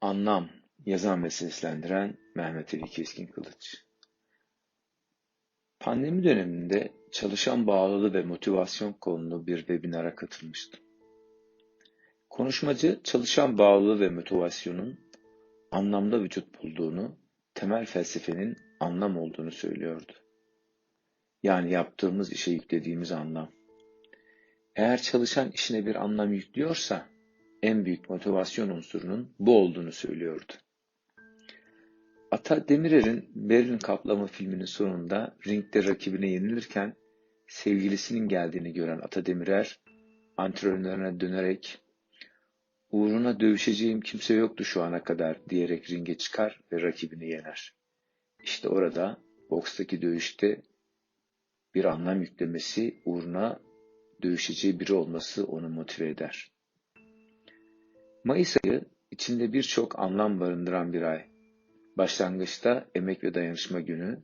Anlam yazan ve seslendiren Mehmet Ali Keskin Kılıç. Pandemi döneminde çalışan bağlılığı ve motivasyon konulu bir webinara katılmıştım. Konuşmacı çalışan bağlılığı ve motivasyonun anlamda vücut bulduğunu, temel felsefenin anlam olduğunu söylüyordu. Yani yaptığımız işe yüklediğimiz anlam. Eğer çalışan işine bir anlam yüklüyorsa, en büyük motivasyon unsurunun bu olduğunu söylüyordu. Ata Demirer'in Berlin Kaplama filminin sonunda ringde rakibine yenilirken sevgilisinin geldiğini gören Ata Demirer antrenörüne dönerek uğruna dövüşeceğim kimse yoktu şu ana kadar diyerek ringe çıkar ve rakibini yener. İşte orada bokstaki dövüşte bir anlam yüklemesi uğruna dövüşeceği biri olması onu motive eder. Mayıs ayı içinde birçok anlam barındıran bir ay. Başlangıçta Emek ve Dayanışma Günü,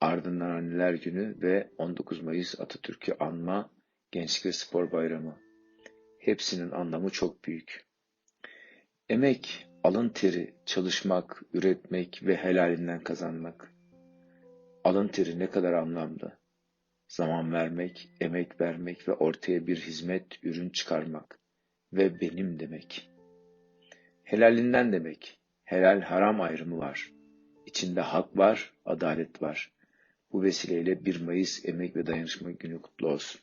ardından Anneler Günü ve 19 Mayıs Atatürk'ü anma Gençlik ve Spor Bayramı. Hepsinin anlamı çok büyük. Emek, alın teri, çalışmak, üretmek ve helalinden kazanmak. Alın teri ne kadar anlamlı. Zaman vermek, emek vermek ve ortaya bir hizmet, ürün çıkarmak ve benim demek. Helalinden demek. Helal haram ayrımı var. İçinde hak var, adalet var. Bu vesileyle 1 Mayıs Emek ve Dayanışma Günü kutlu olsun.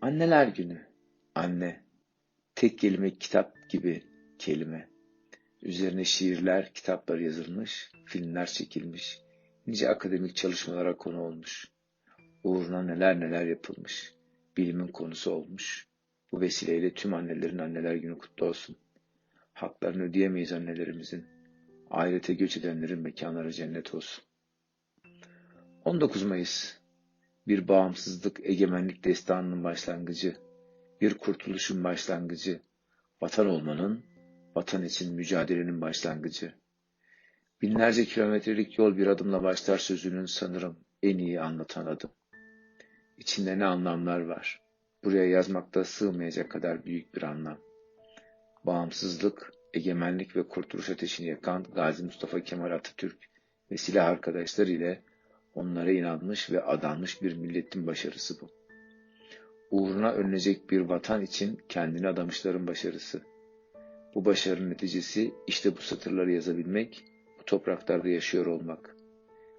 Anneler Günü. Anne. Tek kelime kitap gibi kelime. Üzerine şiirler, kitaplar yazılmış, filmler çekilmiş, nice akademik çalışmalara konu olmuş. Uğruna neler neler yapılmış, bilimin konusu olmuş. Bu vesileyle tüm annelerin anneler günü kutlu olsun. Haklarını ödeyemeyiz annelerimizin. Ahirete göç edenlerin mekanları cennet olsun. 19 Mayıs Bir bağımsızlık, egemenlik destanının başlangıcı, bir kurtuluşun başlangıcı, vatan olmanın, vatan için mücadelenin başlangıcı. Binlerce kilometrelik yol bir adımla başlar sözünün sanırım en iyi anlatan adım. İçinde ne anlamlar var? Buraya yazmakta sığmayacak kadar büyük bir anlam. Bağımsızlık, egemenlik ve kurtuluş ateşini yakan Gazi Mustafa Kemal Atatürk ve silah arkadaşları ile onlara inanmış ve adanmış bir milletin başarısı bu. Uğruna önlenecek bir vatan için kendini adamışların başarısı. Bu başarının neticesi işte bu satırları yazabilmek, bu topraklarda yaşıyor olmak.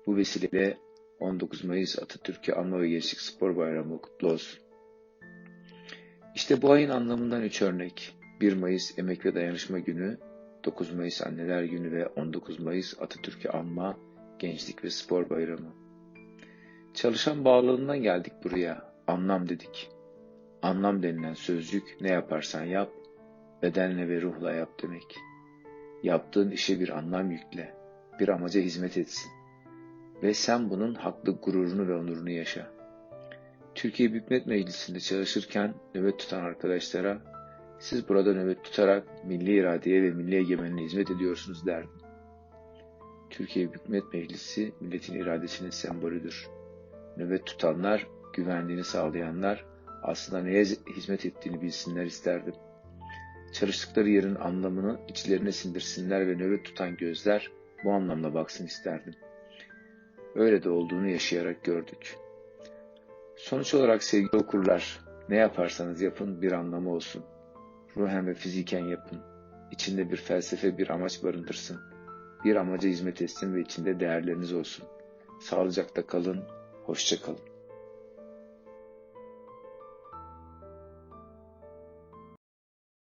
Bu vesileyle 19 Mayıs Atatürk'ü Anma ve Gençlik Spor Bayramı kutlu olsun. İşte bu ayın anlamından üç örnek. 1 Mayıs Emek ve Dayanışma Günü, 9 Mayıs Anneler Günü ve 19 Mayıs Atatürk'ü anma, Gençlik ve Spor Bayramı. Çalışan bağlılığından geldik buraya. Anlam dedik. Anlam denilen sözcük ne yaparsan yap, bedenle ve ruhla yap demek. Yaptığın işe bir anlam yükle, bir amaca hizmet etsin. Ve sen bunun haklı gururunu ve onurunu yaşa. Türkiye Büyük Millet Meclisi'nde çalışırken nöbet tutan arkadaşlara siz burada nöbet tutarak milli iradeye ve milli egemenliğe hizmet ediyorsunuz derdim. Türkiye Büyük Millet Meclisi milletin iradesinin sembolüdür. Nöbet tutanlar, güvenliğini sağlayanlar aslında neye hizmet ettiğini bilsinler isterdim. Çalıştıkları yerin anlamını içlerine sindirsinler ve nöbet tutan gözler bu anlamla baksın isterdim. Öyle de olduğunu yaşayarak gördük. Sonuç olarak sevgili okurlar, ne yaparsanız yapın bir anlamı olsun. Ruhen ve fiziken yapın. İçinde bir felsefe, bir amaç barındırsın. Bir amaca hizmet etsin ve içinde değerleriniz olsun. Sağlıcakla kalın, hoşça kalın.